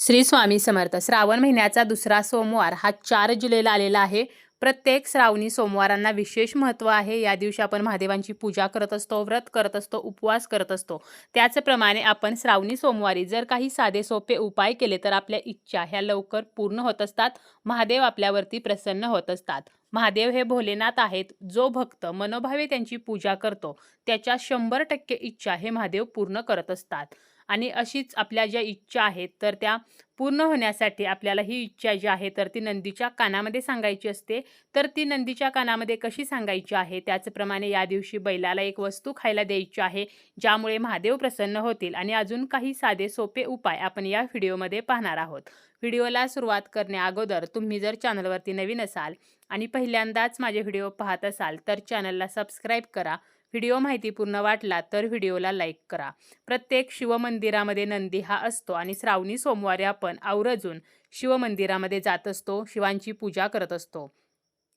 श्री स्वामी समर्थ. श्रावण महिन्याचा दुसरा सोमवार हा चार जुलैला आलेला आहे. प्रत्येक श्रावणी सोमवारांना विशेष महत्त्व आहे. या दिवशी आपण महादेवांची पूजा करत असतो व्रत करत असतो उपवास करत असतो. त्याचप्रमाणे आपण श्रावणी सोमवारी जर काही साधे सोपे उपाय केले तर आपल्या इच्छा ह्या लवकर पूर्ण होत असतात. महादेव आपल्यावरती प्रसन्न होत असतात. महादेव हे भोलेनाथ आहेत. जो भक्त मनोभावे त्यांची पूजा करतो त्याच्या शंभर टक्के इच्छा हे महादेव पूर्ण करत असतात. आणि अशीच आपल्या ज्या इच्छा आहेत तर त्या पूर्ण होण्यासाठी आपल्याला ही इच्छा जी आहे तर ती नंदीच्या कानामध्ये सांगायची असते. तर ती नंदीच्या कानामध्ये कशी सांगायची आहे? त्याचप्रमाणे या दिवशी बैलाला एक वस्तू खायला द्यायची आहे ज्यामुळे महादेव प्रसन्न होतील. आणि अजून काही साधे सोपे उपाय आपण या व्हिडिओमध्ये पाहणार आहोत. व्हिडिओला सुरुवात करण्याअगोदर तुम्ही जर चॅनलवरती नवीन असाल आणि पहिल्यांदाच माझे व्हिडिओ पाहत असाल तर चॅनलला सबस्क्राईब करा. व्हिडिओ माहितीपूर्ण वाटला तर व्हिडिओला लाईक करा. प्रत्येक शिवमंदिरामध्ये नंदी हा असतो आणि श्रावणी सोमवारी आपण आवर्जून शिवमंदिरामध्ये जात असतो शिवांची पूजा करत असतो.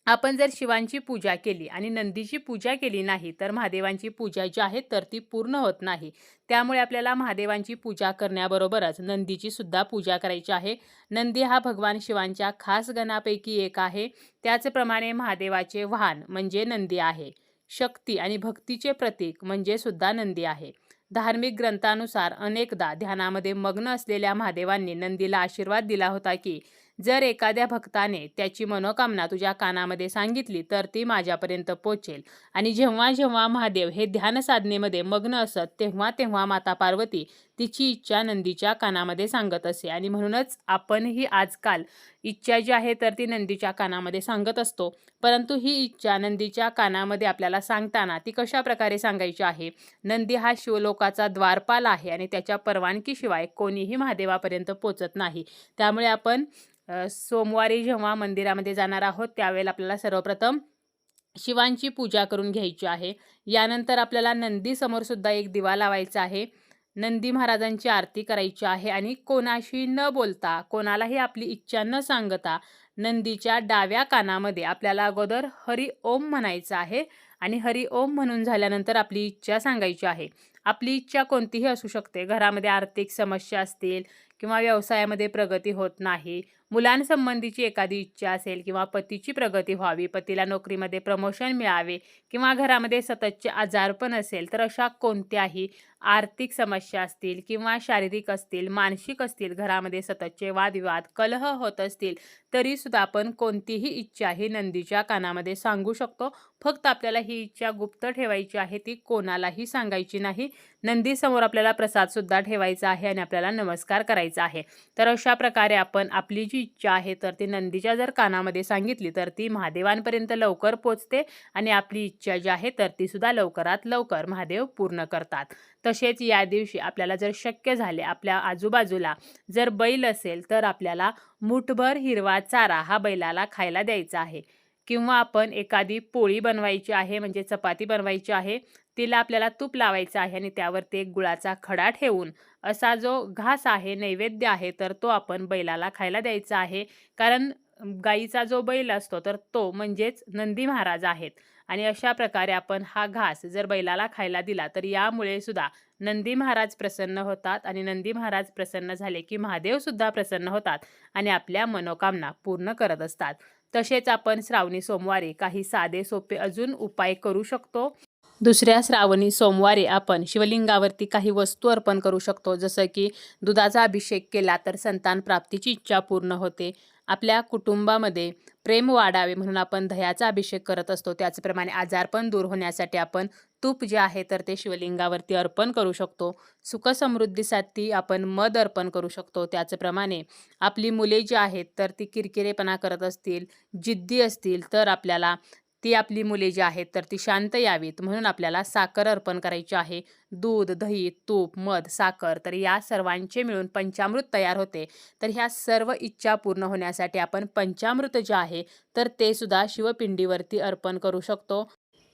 आपण जर शिवांची पूजा केली आणि नंदीची पूजा केली नाही तर महादेवांची पूजा जी आहे तर ती पूर्ण होत नाही. त्यामुळे आपल्याला महादेवांची पूजा करण्याबरोबरच नंदीची सुद्धा पूजा करायची आहे. नंदी हा भगवान शिवांच्या खास गणापैकी एक आहे. त्याचप्रमाणे महादेवाचे वाहन म्हणजे नंदी आहे. शक्ती आणि भक्तीचे प्रतीक म्हणजे सुद्धा नंदी आहे. धार्मिक ग्रंथानुसार अनेकदा ध्यानामध्ये मग्न असलेल्या महादेवांनी नंदीला आशीर्वाद दिला होता की जर एखाद्या भक्ताने त्याची मनोकामना तुझ्या कानामध्ये सांगितली तर ती माझ्यापर्यंत पोचेल. आणि जेव्हा जेव्हा महादेव हे ध्यान साधनेमध्ये मग्न असत तेव्हा तेव्हा माता पार्वती तिची इच्छा नंदीच्या कानामध्ये सांगत असे. आणि म्हणूनच आपणही आजकाल इच्छा जी आहे तर ती नंदीच्या कानामध्ये सांगत असतो. परंतु ही इच्छा नंदीच्या कानामध्ये आपल्याला सांगताना ती कशा प्रकारे सांगायची आहे? नंदी हा शिवलोकाचा द्वारपाल आहे आणि त्याच्या परवानगीशिवाय कोणीही महादेवापर्यंत पोचत नाही. त्यामुळे आपण सोमवारी जेव्हा मंदिरामध्ये जाणार आहोत त्यावेळेला आपल्याला सर्वप्रथम शिवांची पूजा करून घ्यायची आहे. यानंतर आपल्याला नंदीसमोरसुद्धा एक दिवा लावायचा आहे. नंदी महाराजांची आरती करायची आहे आणि कोणाशी न बोलता कोणालाही आपली इच्छा न सांगता नंदीच्या डाव्या कानामध्ये आपल्याला अगोदर हरी ओम म्हणायचं आहे आणि हरी ओम म्हणून झाल्यानंतर आपली इच्छा सांगायची आहे. आपली इच्छा कोणतीही असू शकते. घरामध्ये आर्थिक समस्या असतील किंवा व्यवसायामध्ये प्रगती होत नाही. मुलांसंबंधीची एखादी इच्छा असेल किंवा पतीची प्रगती व्हावी पतीला नोकरीमध्ये प्रमोशन मिळावे किंवा घरामध्ये सततचे आजारपण असेल तर अशा कोणत्याही आर्थिक समस्या असतील किंवा शारीरिक असतील मानसिक असतील घरामध्ये सततचे वादविवाद कलह होत असतील तरीसुद्धा आपण कोणतीही इच्छा ही नंदीच्या कानामध्ये सांगू शकतो. फक्त आपल्याला ही इच्छा गुप्त ठेवायची आहे ती कोणालाही सांगायची नाही. नंदीसमोर आपल्याला प्रसादसुद्धा ठेवायचा आहे आणि आपल्याला नमस्कार करायचा आहे. तर अशा प्रकारे आपण आपली जी इच्छा आहे तर ती नंदीच्या जर कानामध्ये सांगितली तर ती महादेवांपर्यंत लवकर पोचते आणि आपली इच्छा जी आहे तर ती सुद्धा लवकरात लवकर महादेव पूर्ण करतात. तसेच या दिवशी आपल्याला जर शक्य झाले आपल्या आजूबाजूला जर बैल असेल तर आपल्याला मुठभर हिरवा चारा हा बैलाला खायला द्यायचा आहे. किंवा आपण एखादी पोळी बनवायची आहे म्हणजे चपाती बनवायची आहे तिला आपल्याला तूप लावायचं आहे आणि त्यावरती एक गुळाचा खडा ठेवून असा जो घास आहे नैवेद्य आहे तर तो आपण बैलाला खायला द्यायचा आहे. कारण गाईचा जो बैल असतो तर तो म्हणजेच नंदी महाराज आहेत. आणि अशा प्रकारे आपण हा घास जर बैलाला खायला दिला तर यामुळे सुद्धा नंदी महाराज प्रसन्न होतात आणि नंदी महाराज प्रसन्न झाले की महादेव सुद्धा प्रसन्न होतात आणि आपल्या मनोकामना पूर्ण करत असतात. तसेच आपण श्रावणी सोमवारी काही साधे सोपे अजून उपाय करू शकतो. दुसऱ्या श्रावणी सोमवारी आपण शिवलिंगावरती काही वस्तू अर्पण करू शकतो. जसं की दुधाचा अभिषेक केला तर संतान प्राप्तीची इच्छा पूर्ण होते. आपल्या कुटुंबामध्ये प्रेम वाढावे म्हणून आपण दह्याचा अभिषेक करत असतो. त्याचप्रमाणे आजारपण दूर होण्यासाठी आपण तूप जे आहे तर ते शिवलिंगावरती अर्पण करू शकतो. सुखसमृद्धीसाठी आपण मध अर्पण करू शकतो. त्याचप्रमाणे आपली मुले जी आहेत तर ती किरकिरेपणा करत असतील जिद्दी असतील तर आपल्याला ती आपली मुले जी आहेत तर ती शांत यावीत. म्हणून आपल्याला साखर अर्पण करायची आहे. दूध दही तूप मध साखर तर या सर्वांचे मिळून पंचामृत तयार होते. तर ह्या सर्व इच्छा पूर्ण होण्यासाठी आपण पंचामृत जे आहे तर ते सुद्धा शिवपिंडीवरती अर्पण करू शकतो.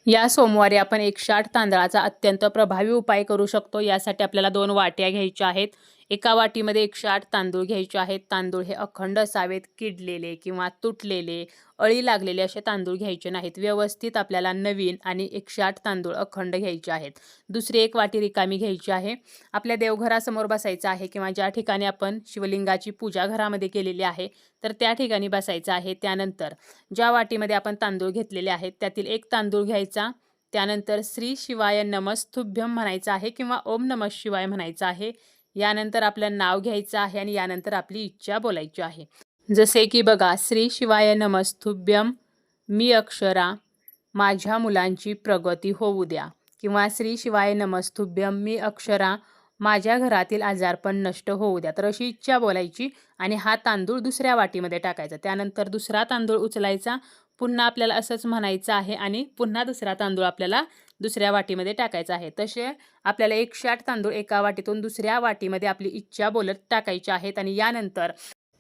या सोमवारी आपण एक शाट तांदळाचा अत्यंत प्रभावी उपाय करू शकतो. यासाठी आपल्याला दोन वाट्या घ्यायच्या आहेत. एका वाटीमध्ये एकशे आठ तांदूळ घ्यायचे आहेत. तांदूळ हे अखंड असावेत किडलेले किंवा तुटलेले अळी लागलेले असे तांदूळ घ्यायचे नाहीत. व्यवस्थित आपल्याला नवीन आणि एकशे आठ तांदूळ अखंड घ्यायचे आहेत. दुसरी एक वाटी रिकामी घ्यायची आहे. आपल्या देवघरासमोर बसायचं आहे किंवा ज्या ठिकाणी आपण शिवलिंगाची पूजा घरामध्ये केलेली आहे तर त्या ठिकाणी बसायचं आहे. त्यानंतर ज्या वाटीमध्ये आपण तांदूळ घेतलेले आहेत त्यातील एक तांदूळ घ्यायचा. त्यानंतर श्री शिवाय नमस्तुभ्यम म्हणायचं आहे किंवा ओम नमः शिवाय म्हणायचं आहे. यानंतर आपलं नाव घ्यायचं आहे आणि यानंतर आपली इच्छा बोलायची आहे. जसे की बघा श्री शिवाय नमस्तुभ्यम मी अक्षरा माझ्या मुलांची प्रगती होऊ द्या. किंवा श्री शिवाय नमस्तुभ्यम मी अक्षरा माझ्या घरातील आजारपण नष्ट होऊ द्या. तर अशी इच्छा बोलायची आणि हा तांदूळ दुसऱ्या वाटीमध्ये टाकायचा. त्यानंतर दुसरा तांदूळ उचलायचा. पुन्हा आपल्याला असंच म्हणायचं आहे आणि पुन्हा दुसरा तांदूळ आपल्याला दुसऱ्या वाटीमध्ये टाकायचं आहे. तसे आपल्याला एकशे आठ तांदूळ एका वाटीतून दुसऱ्या वाटीमध्ये आपली इच्छा बोलत टाकायची आहेत आणि यानंतर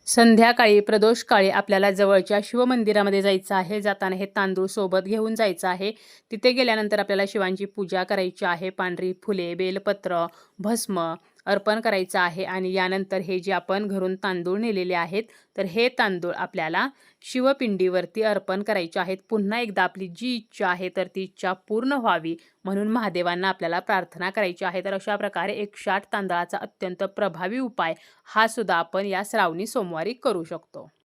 संध्याकाळी प्रदोष काळी आपल्याला जवळच्या शिवमंदिरामध्ये जायचं आहे. जाताना हे तांदूळ सोबत घेऊन जायचं आहे. तिथे गेल्यानंतर आपल्याला शिवांची पूजा करायची आहे. पांढरी फुले बेलपत्र भस्म अर्पण करायचं आहे आणि यानंतर हे जे आपण घरून तांदूळ नेलेले आहेत तर हे तांदूळ आपल्याला शिवपिंडीवरती अर्पण करायचे आहेत. पुन्हा एकदा आपली जी इच्छा आहे तर ती इच्छा पूर्ण व्हावी म्हणून महादेवांना आपल्याला प्रार्थना करायची आहे. तर अशा प्रकारे एक शाट तांदळाचा अत्यंत प्रभावी उपाय हा सुद्धा आपण या श्रावणी सोमवारी करू शकतो.